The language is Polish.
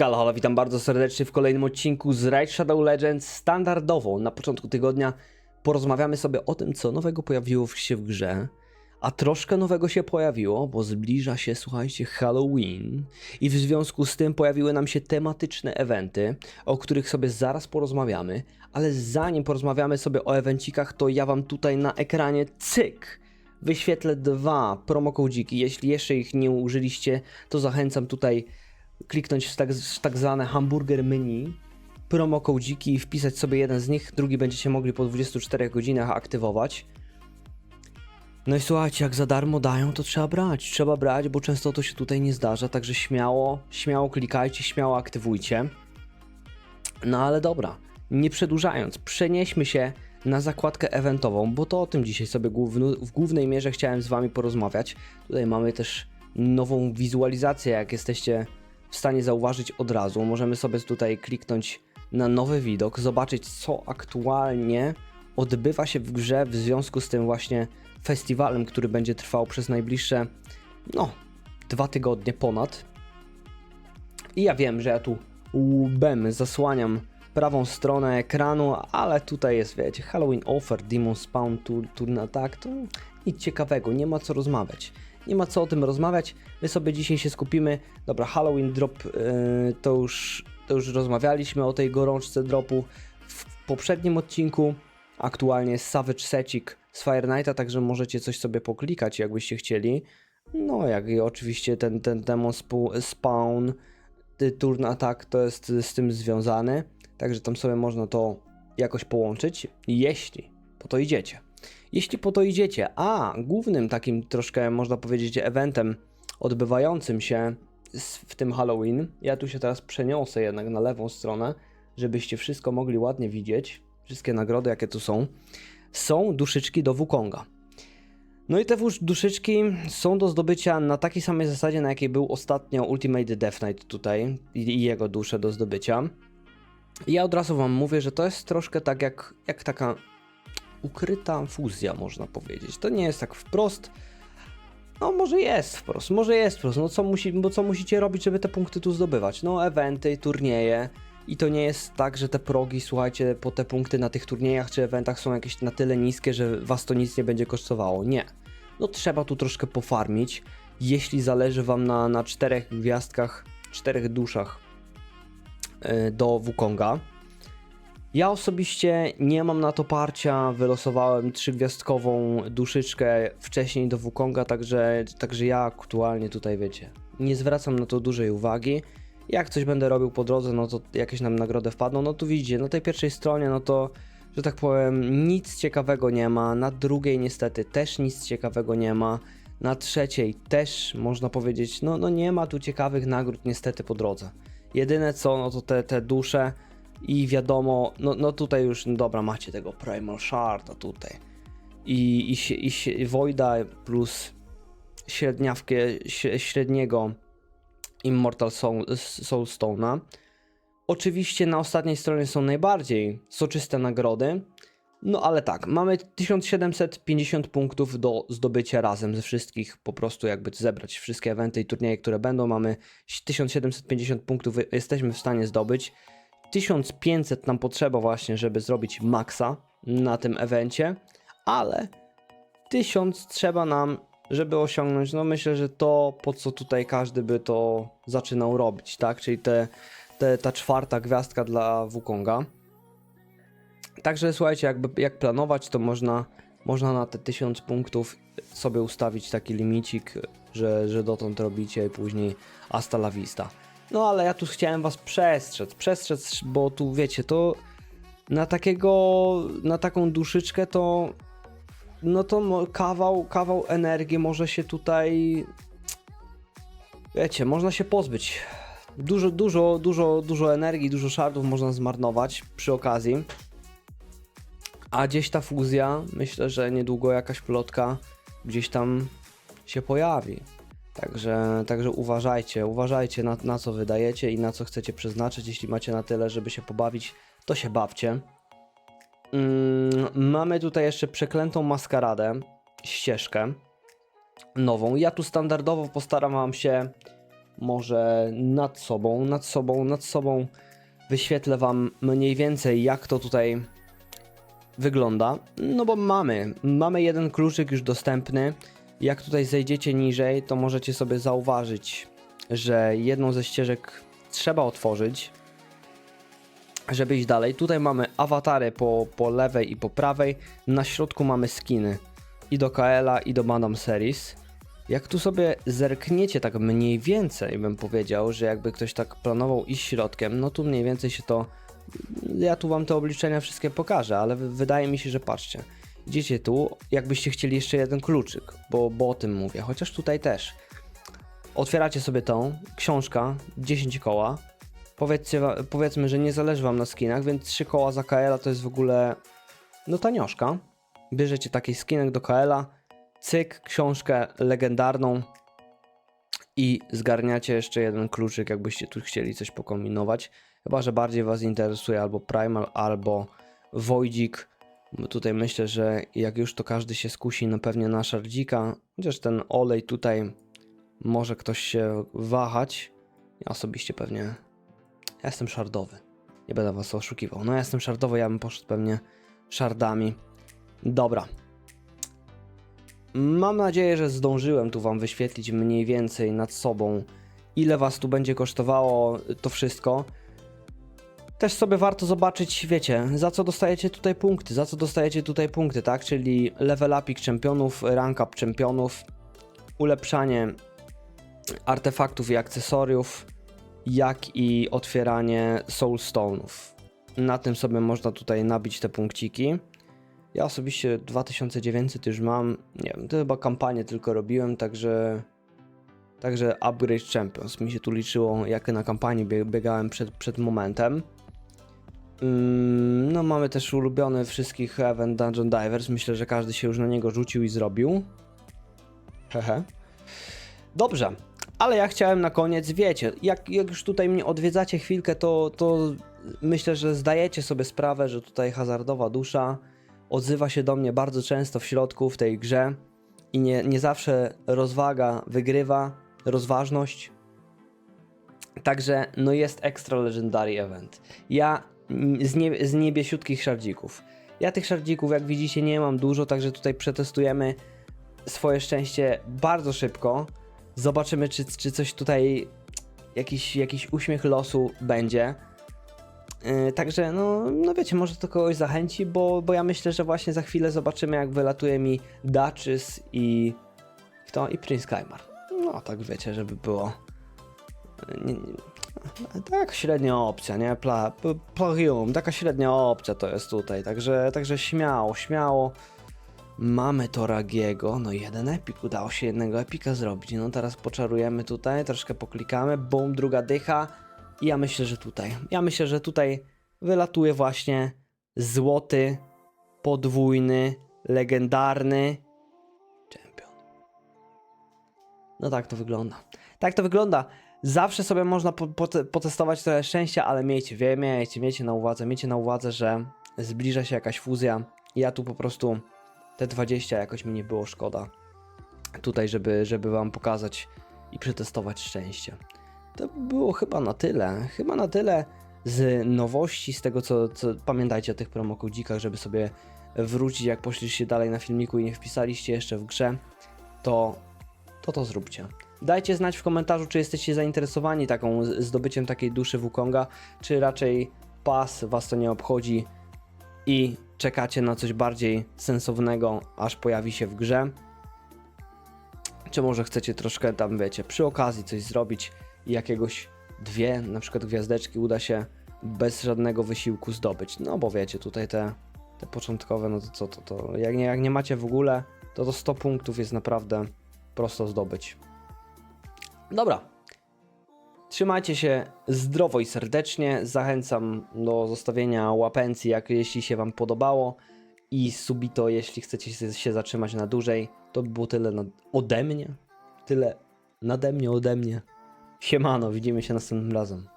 Halo, halo, witam bardzo serdecznie w kolejnym odcinku z Raid Shadow Legends. Standardowo na początku tygodnia porozmawiamy sobie o tym, co nowego pojawiło się w grze. A troszkę nowego się pojawiło, bo zbliża się, słuchajcie, Halloween i w związku z tym pojawiły nam się tematyczne eventy, o których sobie zaraz porozmawiamy. Ale zanim porozmawiamy sobie o evencikach, to ja wam tutaj na ekranie cyk wyświetlę dwa promokodziki. Jeśli jeszcze ich nie użyliście, to zachęcam tutaj kliknąć w tak, w tak zwane hamburger menu, promokodziki i wpisać sobie jeden z nich, drugi będziecie mogli po 24 godzinach aktywować. No i słuchajcie, jak za darmo dają, to trzeba brać. Trzeba brać, bo często to się tutaj nie zdarza, także śmiało, śmiało klikajcie, śmiało aktywujcie. No ale dobra, nie przedłużając, przenieśmy się na zakładkę eventową, bo to o tym dzisiaj sobie w głównej mierze chciałem z Wami porozmawiać. Tutaj mamy też nową wizualizację, jak jesteście w stanie zauważyć od razu. Możemy sobie tutaj kliknąć na nowy widok, zobaczyć co aktualnie odbywa się w grze w związku z tym właśnie festiwalem, który będzie trwał przez najbliższe, no, dwa tygodnie ponad. I ja wiem, że ja tu łbem zasłaniam prawą stronę ekranu, ale tutaj jest, wiecie, Halloween Offer, Demon Spawn, Turn Attack, to nic ciekawego, nie ma co rozmawiać. Nie ma co o tym rozmawiać, my sobie dzisiaj się skupimy. Dobra, Halloween Drop, yy, to, już, to już rozmawialiśmy o tej gorączce dropu w poprzednim odcinku. Aktualnie jest Savage Secik z Fire Knighta, także możecie coś sobie poklikać, jakbyście chcieli. No, jak i oczywiście ten, ten demon spawn, turn attack to jest z tym związany, także tam sobie można to jakoś połączyć, jeśli po to idziecie. Jeśli po to idziecie, a głównym takim troszkę można powiedzieć eventem odbywającym się w tym Halloween, ja tu się teraz przeniosę jednak na lewą stronę, żebyście wszystko mogli ładnie widzieć, wszystkie nagrody jakie tu są, są duszyczki do Wukonga. No i te duszyczki są do zdobycia na takiej samej zasadzie, na jakiej był ostatnio Ultimate Death Knight tutaj i jego dusze do zdobycia. I ja od razu wam mówię, że to jest troszkę tak jak, jak taka ukryta fuzja, można powiedzieć. To nie jest tak wprost. No może jest wprost, może jest wprost. No co, musi, bo co musicie robić, żeby te punkty tu zdobywać? No eventy, turnieje. I to nie jest tak, że te progi, słuchajcie, po te punkty na tych turniejach czy eventach są jakieś na tyle niskie, że was to nic nie będzie kosztowało. Nie. No trzeba tu troszkę pofarmić. Jeśli zależy wam na, na czterech gwiazdkach, czterech duszach yy, do Wukonga. Ja osobiście nie mam na to parcia, wylosowałem trzygwiazdkową duszyczkę wcześniej do Wukonga, także, także ja aktualnie tutaj wiecie, nie zwracam na to dużej uwagi. Jak coś będę robił po drodze, no to jakieś nam nagrody wpadną, no tu widzicie, na tej pierwszej stronie, no to, że tak powiem, nic ciekawego nie ma, na drugiej niestety też nic ciekawego nie ma, na trzeciej też można powiedzieć, no, no nie ma tu ciekawych nagród niestety po drodze. Jedyne co, no to te, te dusze, i wiadomo, no, no tutaj już, no dobra, macie tego Primal Sharda tutaj. I, i, i, się- Voida plus średniawkę, śre- średniego Immortal Soul, Soulstone'a. Oczywiście na ostatniej stronie są najbardziej soczyste nagrody. No ale tak, mamy 1750 punktów do zdobycia razem ze wszystkich, po prostu jakby zebrać wszystkie eventy i turnieje, które będą. Mamy 1750 punktów, jesteśmy w stanie zdobyć. 1500 nam potrzeba właśnie, żeby zrobić maksa na tym evencie, ale 1000 trzeba nam, żeby osiągnąć, no myślę, że to, po co tutaj każdy by to zaczynał robić, tak? Czyli te, te, ta czwarta gwiazdka dla Wukonga. Także słuchajcie, jakby, jak planować, to można, można na te 1000 punktów sobie ustawić taki limicik, że, że dotąd robicie i później hasta la vista. No ale ja tu chciałem was przestrzec, przestrzec, bo tu wiecie, to na takiego, na taką duszyczkę to no to kawał, kawał energii może się tutaj wiecie, można się pozbyć. Dużo, dużo, dużo, dużo energii, dużo szardów można zmarnować przy okazji. A gdzieś ta fuzja, myślę, że niedługo jakaś plotka gdzieś tam się pojawi. Także, także uważajcie, uważajcie na, na co wydajecie i na co chcecie przeznaczyć. Jeśli macie na tyle, żeby się pobawić, to się bawcie. Mm, mamy tutaj jeszcze przeklętą maskaradę, ścieżkę nową. Ja tu standardowo postaram wam się może nad sobą, nad sobą, nad sobą wyświetlę wam mniej więcej jak to tutaj wygląda. No bo mamy, mamy jeden kluczyk już dostępny. Jak tutaj zejdziecie niżej, to możecie sobie zauważyć, że jedną ze ścieżek trzeba otworzyć, żeby iść dalej. Tutaj mamy awatary po, po lewej i po prawej. Na środku mamy skiny i do KL-a i do Madame Series. Jak tu sobie zerkniecie tak mniej więcej, bym powiedział, że jakby ktoś tak planował iść środkiem, no tu mniej więcej się to... Ja tu wam te obliczenia wszystkie pokażę, ale wy- wydaje mi się, że patrzcie. Idziecie tu, jakbyście chcieli jeszcze jeden kluczyk, bo, bo o tym mówię, chociaż tutaj też. Otwieracie sobie tą, książka, 10 koła. Powiedzcie, powiedzmy, że nie zależy wam na skinach, więc 3 koła za KL-a to jest w ogóle, no tanioszka. Bierzecie taki skinek do KL-a, cyk, książkę legendarną i zgarniacie jeszcze jeden kluczyk, jakbyście tu chcieli coś pokombinować. Chyba, że bardziej Was interesuje albo Primal, albo Voidzik. Tutaj myślę, że jak już to każdy się skusi no pewnie na szardzika, chociaż ten olej tutaj może ktoś się wahać. Ja osobiście pewnie. Ja jestem szardowy. Nie będę was oszukiwał. No ja jestem szardowy, ja bym poszedł pewnie szardami. Dobra. Mam nadzieję, że zdążyłem tu wam wyświetlić mniej więcej nad sobą, ile was tu będzie kosztowało to wszystko. Też sobie warto zobaczyć, wiecie, za co dostajecie tutaj punkty, za co dostajecie tutaj punkty, tak? Czyli level upik czempionów, rank up czempionów, ulepszanie artefaktów i akcesoriów, jak i otwieranie soulstone'ów. Na tym sobie można tutaj nabić te punkciki. Ja osobiście 2900 już mam, nie wiem, to chyba kampanię tylko robiłem, także także upgrade champions mi się tu liczyło, jak na kampanii bie- biegałem przed, przed momentem. Ym, No mamy też ulubiony wszystkich event Dungeon Divers, myślę, że każdy się już na niego rzucił i zrobił. Hehe. Dobrze, ale ja chciałem na koniec, wiecie, jak, jak już tutaj mnie odwiedzacie chwilkę, to, to myślę, że zdajecie sobie sprawę, że tutaj hazardowa dusza odzywa się do mnie bardzo często w środku w tej grze i nie, nie zawsze rozwaga wygrywa, rozważność. Także no jest extra legendary event. Ja mm, z, nie, z niebiesiutkich szardzików. Ja tych szardzików, jak widzicie, nie mam dużo, także tutaj przetestujemy swoje szczęście bardzo szybko. Zobaczymy, czy, czy coś tutaj, jakiś, jakiś uśmiech losu będzie. Yy, także, no, no wiecie, może to kogoś zachęci, bo, bo ja myślę, że właśnie za chwilę zobaczymy, jak wylatuje mi Duchess i kto? I Prince Kaimar. No, tak wiecie, żeby było. Tak średnia opcja, nie? Pla, p- taka średnia opcja to jest tutaj, także, także śmiało, śmiało. Mamy Toragiego, no jeden epik, udało się jednego epika zrobić, no teraz poczarujemy tutaj, troszkę poklikamy, boom, druga dycha i ja myślę, że tutaj, ja myślę, że tutaj wylatuje właśnie złoty, podwójny, legendarny czempion. No tak to wygląda. Tak to wygląda. Zawsze sobie można po, pote- potestować trochę szczęścia, ale miejcie, wie, miejcie, miejcie na uwadze, miejcie na uwadze, że zbliża się jakaś fuzja. Ja tu po prostu te 20 jakoś mi nie było szkoda. Tutaj, żeby, żeby wam pokazać i przetestować szczęście. To było chyba na tyle. Chyba na tyle z nowości, z tego co, co pamiętajcie o tych promokodzikach, żeby sobie wrócić, jak poszliście dalej na filmiku i nie wpisaliście jeszcze w grze, to to to zróbcie. Dajcie znać w komentarzu, czy jesteście zainteresowani taką zdobyciem takiej duszy Wukonga, czy raczej pas was to nie obchodzi i czekacie na coś bardziej sensownego, aż pojawi się w grze. Czy może chcecie troszkę tam, wiecie, przy okazji coś zrobić i jakiegoś dwie, na przykład gwiazdeczki uda się bez żadnego wysiłku zdobyć. No bo wiecie, tutaj te, te początkowe, no to co to, to, jak nie, jak nie macie w ogóle, to to 100 punktów jest naprawdę prosto zdobyć. Dobra. Trzymajcie się zdrowo i serdecznie. Zachęcam do zostawienia łapencji, jak jeśli się Wam podobało. I subito, jeśli chcecie się- zatrzymać na dłużej. To by było tyle na, ode mnie. Tyle nade mnie, ode mnie. Siemano, widzimy się następnym razem.